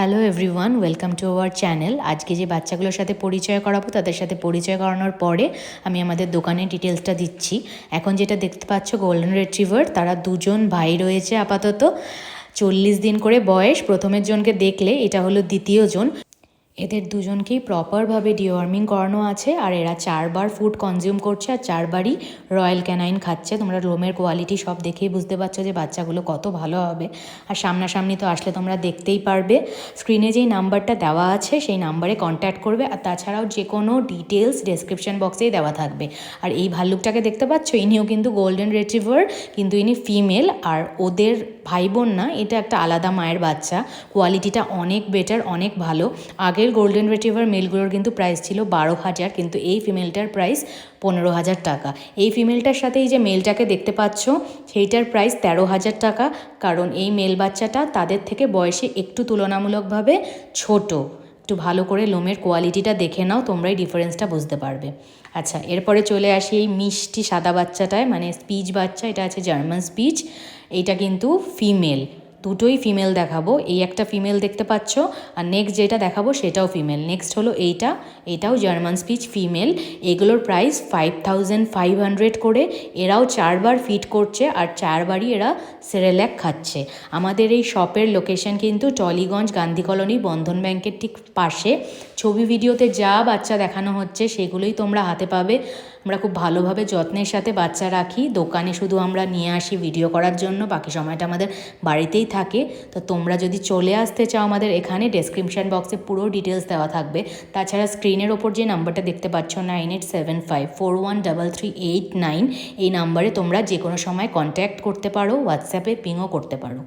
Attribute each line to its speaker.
Speaker 1: Hello everyone welcome to our channel আজকে যে বাচ্চাগুলোর সাথে পরিচয় করাবো, তাদের সাথে পরিচয় করানোর পরে আমি আমাদের দোকানের ডিটেলসটা দিচ্ছি। এখন যেটা দেখতে পাচ্ছ গোল্ডেন রেট্রিভার তারা দুজন ভাই রয়েছে আপাতত। চল্লিশ দিন করে বয়স, প্রথমের জনকে দেখলে এটা হলো দ্বিতীয় জন। এদের দুজনকেই প্রপারভাবে ডিওয়ার্মিং করানো আছে, আর এরা চারবার ফুড কনজিউম করছে আর চারবারই রয়্যাল ক্যানাইন খাচ্ছে। তোমরা রোমের কোয়ালিটি সব দেখেই বুঝতে পারছ যে বাচ্চাগুলো কত ভালো হবে। আর সামনাসামনি তো আসলে তোমরা দেখতেই পারবে। স্ক্রিনে যেই নাম্বারটা দেওয়া আছে, সেই নাম্বারে কন্ট্যাক্ট করবে। আর তাছাড়াও যে কোনো ডিটেলস ডেসক্রিপশন বক্সেই দেওয়া থাকবে। আর এই ভাল্লুকটাকে দেখতে পাচ্ছ? ইনিও কিন্তু গোল্ডেন রেট্রিভার কিন্তু ইনি ফিমেল আর ওদের ভাই বোন না, এটা একটা আলাদা মায়ের বাচ্চা। কোয়ালিটিটা অনেক বেটার অনেক ভালো। আগের গোল্ডেন রেটিভার মেলগুলোর কিন্তু প্রাইস ছিল বারো হাজার, কিন্তু এই ফিমেলটার প্রাইস পনেরো হাজার টাকা। এই ফিমেলটার সাথে এই যে মেলটাকে দেখতে পাচ্ছ, সেইটার প্রাইস তেরো হাজার টাকা, কারণ এই মেল বাচ্চাটা তাদের থেকে বয়সে একটু তুলনামূলকভাবে ছোট। একটু ভালো করে লোমের কোয়ালিটিটা দেখে নাও, তোমরাই ডিফারেন্সটা বুঝতে পারবে। আচ্ছা এরপরে চলে আসি এই মিষ্টি সাদা বাচ্চাটায় মানে স্পিচ বাচ্চা, এটা আছে জার্মান স্পিচ এইটা কিন্তু ফিমেল দুটোই ফিমেল দেখাবো। এই একটা ফিমেল দেখতে পাচ্ছ, আর নেক্সট যেটা দেখাবো সেটাও ফিমেল নেক্সট হলো এইটা, এটাও জার্মান স্পিচ ফিমেল এগুলোর price five thousand five hundred করে। এরাও চারবার ফিট করছে, আর চারবারই এরা সেরেল্যাক খাচ্ছে। আমাদের এই শপের লোকেশন কিন্তু টলিগঞ্জ গান্ধী কলোনি বন্ধন ব্যাংকের ঠিক পাশে। ছবি ভিডিওতে যা বাচ্চা দেখানো হচ্ছে সেগুলোই তোমরা হাতে পাবে। আমরা খুব ভালোভাবে যত্নের সাথে বাচ্চা রাখি। দোকানে শুধু আমরা নিয়ে আসি ভিডিও করার জন্য, বাকি সময়টা আমাদের বাড়িতেই থাকে, তো তোমরা যদি চলে আসতে চাও আমাদের এখানে ডেসক্রিপশান বক্সে পুরো ডিটেলস দেওয়া থাকবে। তাছাড়া স্ক্রিনের ওপর যে নাম্বারটা দেখতে পাচ্ছ nine eight seven five four one double three eight nine এই নাম্বারে তোমরা যে কোনো সময় কন্ট্যাক্ট করতে পারো হোয়াটসঅ্যাপে পিংও করতে পারো।